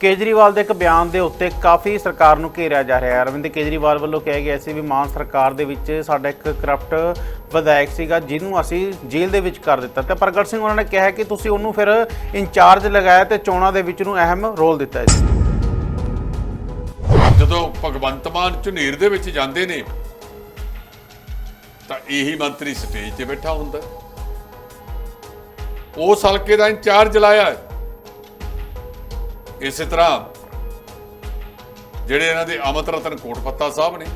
ਕੇਜਰੀਵਾਲ ਦੇ ਇੱਕ ਬਿਆਨ ਦੇ ਉੱਤੇ ਕਾਫੀ ਸਰਕਾਰ ਨੂੰ ਘੇਰਿਆ ਜਾ ਰਿਹਾ ਹੈ। ਅਰਵਿੰਦ ਕੇਜਰੀਵਾਲ ਵੱਲੋਂ ਕਿਹਾ ਗਿਆ ਸੀ ਵੀ ਮਾਨ ਸਰਕਾਰ ਦੇ ਵਿੱਚ ਸਾਡਾ ਇੱਕ ਕਰਪਟ ਵਿਧਾਇਕ ਸੀਗਾ, ਜਿਹਨੂੰ ਅਸੀਂ ਜੇਲ੍ਹ ਦੇ ਵਿੱਚ ਕਰ ਦਿੱਤਾ। ਤੇ ਪ੍ਰਗਟ ਸਿੰਘ ਉਹਨਾਂ ਨੇ ਕਿਹਾ ਕਿ ਤੁਸੀਂ ਉਹਨੂੰ ਫਿਰ ਇੰਚਾਰਜ ਲਗਾਇਆ ਤੇ ਚੋਣਾਂ ਦੇ ਵਿੱਚ ਨੂੰ ਅਹਿਮ ਰੋਲ ਦਿੱਤਾ ਹੈ। ਜਦੋਂ ਭਗਵੰਤ ਮਾਨ ਝੁਨੀਰ ਦੇ ਵਿੱਚ ਜਾਂਦੇ ਨੇ, ਤਾਂ ਇਹੀ ਮੰਤਰੀ ਸਟੇਜ ਤੇ ਬੈਠਾ ਹੁੰਦਾ। ਉਸ ਹਲਕੇ ਦਾ ਇੰਚਾਰਜ ਲਾਇਆ ਹੈ। ਇਸੇ ਤਰ੍ਹਾਂ ਜਿਹੜੇ ਇਹਨਾਂ ਦੇ ਅਮਤ ਰਤਨ ਕੋਟਪੱਤਾ ਸਾਹਿਬ ਨੇ,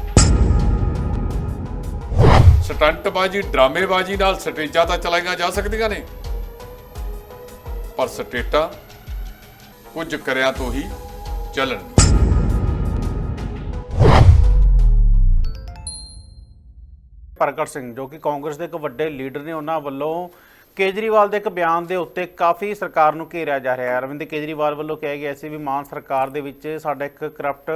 ਸਟੰਟਬਾਜੀ, ਡਰਾਮੇਬਾਜੀ ਨਾਲ ਸਟੇਜਾਂ ਤਾਂ ਚਲਾਈਆਂ ਜਾ ਸਕਦੀਆਂ ਨੇ, ਪਰ ਸਟੇਟਾਂ ਕੁਝ ਕਰਿਆ ਤੋਂ ਹੀ ਚੱਲਣ ਪ੍ਰਗਟ ਸਿੰਘ, ਜੋ ਕਿ ਕਾਂਗਰਸ ਦੇ ਇੱਕ ਵੱਡੇ ਲੀਡਰ ਨੇ, ਉਹਨਾਂ ਵੱਲੋਂ ਕੇਜਰੀਵਾਲ ਦੇ ਇੱਕ ਬਿਆਨ ਦੇ ਉੱਤੇ ਕਾਫੀ ਸਰਕਾਰ ਨੂੰ ਘੇਰਿਆ ਜਾ ਰਿਹਾ ਹੈ। ਅਰਵਿੰਦ ਕੇਜਰੀਵਾਲ ਵੱਲੋਂ ਕਿਹਾ ਗਿਆ ਸੀ ਵੀ ਮਾਨ ਸਰਕਾਰ ਦੇ ਵਿੱਚ ਸਾਡਾ ਇੱਕ ਕਰਪਟ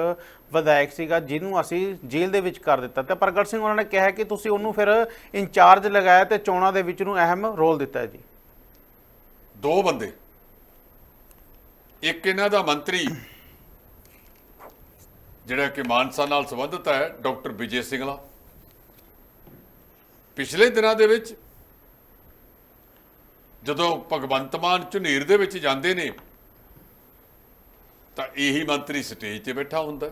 ਵਿਧਾਇਕ ਸੀਗਾ, ਜਿਹਨੂੰ ਅਸੀਂ ਜੇਲ੍ਹ ਦੇ ਵਿੱਚ ਕਰ ਦਿੱਤਾ। ਤੇ ਪ੍ਰਗਟ ਸਿੰਘ ਉਹਨਾਂ ਨੇ ਕਿਹਾ ਕਿ ਤੁਸੀਂ ਉਹਨੂੰ ਫਿਰ ਇੰਚਾਰਜ ਲਗਾਇਆ ਤੇ ਚੋਣਾਂ ਦੇ ਵਿੱਚ ਨੂੰ ਅਹਿਮ ਰੋਲ ਦਿੱਤਾ ਹੈ ਜੀ। ਦੋ ਬੰਦੇ। ਇੱਕ ਇਹਨਾਂ ਦਾ ਮੰਤਰੀ, ਜਿਹੜਾ ਕਿ ਮਾਨਸਾ ਨਾਲ ਸੰਬੰਧਿਤ ਹੈ, ਡਾਕਟਰ ਵਿਜੇ ਸਿੰਘਲਾ ਪਿਛਲੇ ਦਿਨਾਂ ਦੇ ਵਿੱਚ ਜਦੋਂ ਭਗਵੰਤ ਮਾਨ ਝੁਨੀਰ ਦੇ ਵਿੱਚ ਜਾਂਦੇ ਨੇ, ਤਾਂ ਇਹੀ ਮੰਤਰੀ ਸਟੇਜ ਤੇ ਬੈਠਾ ਹੁੰਦਾ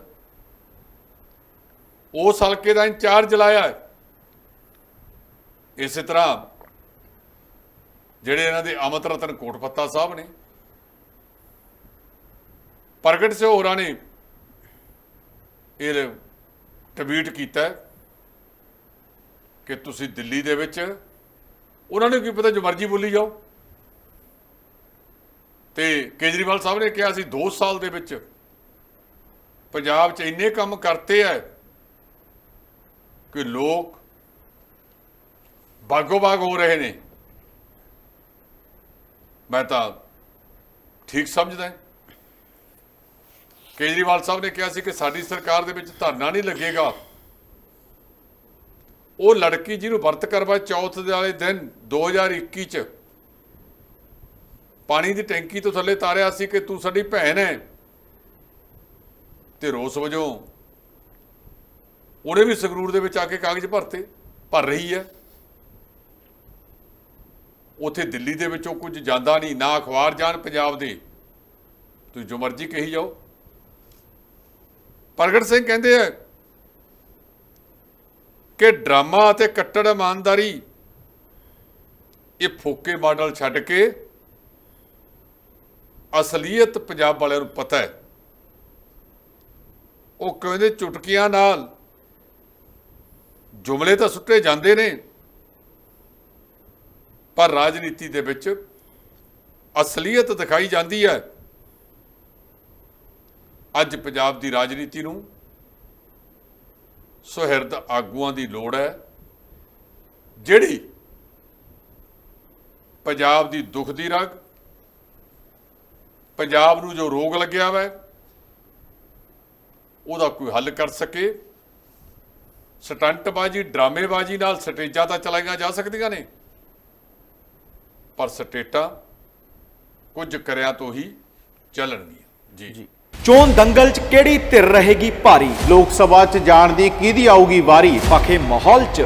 ਉਸ ਹਲਕੇ ਦਾ ਇੰਚਾਰਜ ਲਾਇਆ ਹੈ। ਇਸੇ ਤਰ੍ਹਾਂ ਜਿਹੜੇ ਇਹਨਾਂ ਦੇ ਅਮਤ ਰਤਨ ਕੋਟਪੱਤਾ ਸਾਹਿਬ ਨੇ, ਪ੍ਰਗਟ ਸਿੰਘ ਹੋਰਾਂ ਨੇ ਇਹ ਟਵੀਟ ਕੀਤਾ ਕਿ ਤੁਸੀਂ ਦਿੱਲੀ ਦੇ ਵਿੱਚ, ਉਹਨਾਂ ਨੂੰ ਕੀ ਪਤਾ ਜੋ ਮਰਜ਼ੀ ਬੋਲੀ ਜਾਓ ਤੇ ਕੇਜਰੀਵਾਲ ਸਾਹਿਬ ਨੇ ਕਿਹਾ ਸੀ 2 ਸਾਲ ਦੇ ਵਿੱਚ ਪੰਜਾਬ 'ਚ ਇੰਨੇ ਕੰਮ ਕਰਤੇ ਐ ਕਿ ਲੋਕ ਬਾਗੋ ਬਾਗ ਹੋ ਰਹੇ ਨੇ। ਮੈਂ ਤਾਂ ਠੀਕ ਸਮਝਦਾ ਕੇਜਰੀਵਾਲ ਸਾਹਿਬ ਨੇ ਕਿਹਾ ਸੀ ਕਿ ਸਾਡੀ ਸਰਕਾਰ ਦੇ ਵਿੱਚ ਧਰਨਾ ਨਹੀਂ ਲੱਗੇਗਾ। ਉਹ ਲੜਕੀ ਜਿਹਨੂੰ ਵਰਤ ਕਰਵਾ ਚੌਥ ਦੇ ਵਾਲੇ ਦਿਨ 2021 ਚ ਪਾਣੀ ਦੀ ਟੈਂਕੀ ਤੋਂ ਥੱਲੇ ਤਾਰਿਆ ਸੀ ਕਿ ਤੂੰ ਸਾਡੀ ਭੈਣ ਹੈ ਤੇ ਰੋਸ ਵਜੋਂ ਉਹਨੇ ਵੀ ਸੰਗਰੂਰ ਦੇ ਵਿੱਚ ਆ ਕੇ ਕਾਗਜ਼ ਭਰਤੇ, ਭਰ ਰਹੀ ਹੈ ਉਥੇ ਦਿੱਲੀ ਦੇ ਵਿੱਚੋਂ ਕੁਝ ਜਾਂਦਾ ਨਹੀਂ, ਨਾ ਅਖਬਾਰ ਜਾਣ ਪੰਜਾਬ ਦੇ। ਤੁਸੀਂ ਜੋ ਮਰਜ਼ੀ ਕਹੀ ਜਾਓ। ਪ੍ਰਗਟ ਸਿੰਘ ਕਹਿੰਦੇ ਆ ਕਿ ਡਰਾਮਾ ਅਤੇ ਕੱਟੜ ਇਮਾਨਦਾਰੀ, ਇਹ ਫੋਕੇ ਮਾਡਲ ਛੱਡ ਕੇ ਅਸਲੀਅਤ ਪੰਜਾਬ ਵਾਲਿਆਂ ਨੂੰ ਪਤਾ ਹੈ। ਉਹ ਕਹਿੰਦੇ ਚੁਟਕੀਆਂ ਨਾਲ ਜੁਮਲੇ ਤਾਂ ਸੁੱਟੇ ਜਾਂਦੇ ਨੇ, ਪਰ ਰਾਜਨੀਤੀ ਦੇ ਵਿੱਚ ਅਸਲੀਅਤ ਦਿਖਾਈ ਜਾਂਦੀ ਹੈ। ਅੱਜ ਪੰਜਾਬ ਦੀ ਰਾਜਨੀਤੀ ਨੂੰ ਸੁਹਿਰਦ ਆਗੂਆਂ ਦੀ ਲੋੜ ਹੈ, ਜਿਹੜੀ ਪੰਜਾਬ ਦੀ ਦੁੱਖ ਦੀ ਰਗ ਪੰਜਾਬ ਨੂੰ ਜੋ ਰੋਗ ਲੱਗਿਆ ਵੈ, ਉਹਦਾ ਕੋਈ ਹੱਲ ਕਰ ਸਕੇ। ਸਟੰਟਬਾਜੀ, ਡਰਾਮੇਬਾਜੀ ਨਾਲ ਸਟੇਜਾਂ ਤਾਂ ਚਲਾਈਆਂ ਜਾ ਸਕਦੀਆਂ ਨੇ, ਪਰ ਸਟੇਟਾਂ ਕੁਝ ਕਰਿਆਂ ਤੋਂ ਹੀ ਚੱਲਣਗੀਆਂ। ਜੀ। ਜੀ। ਚੋਣ ਦੰਗਲ 'ਚ ਕਿਹੜੀ ਧਿਰ ਰਹੇਗੀ ਭਾਰੀ? ਲੋਕ ਸਭਾ 'ਚ ਜਾਣ ਦੀ ਕਿਹਦੀ ਆਊਗੀ ਵਾਰੀ? ਪਖੇ ਮਾਹੌਲ 'ਚ।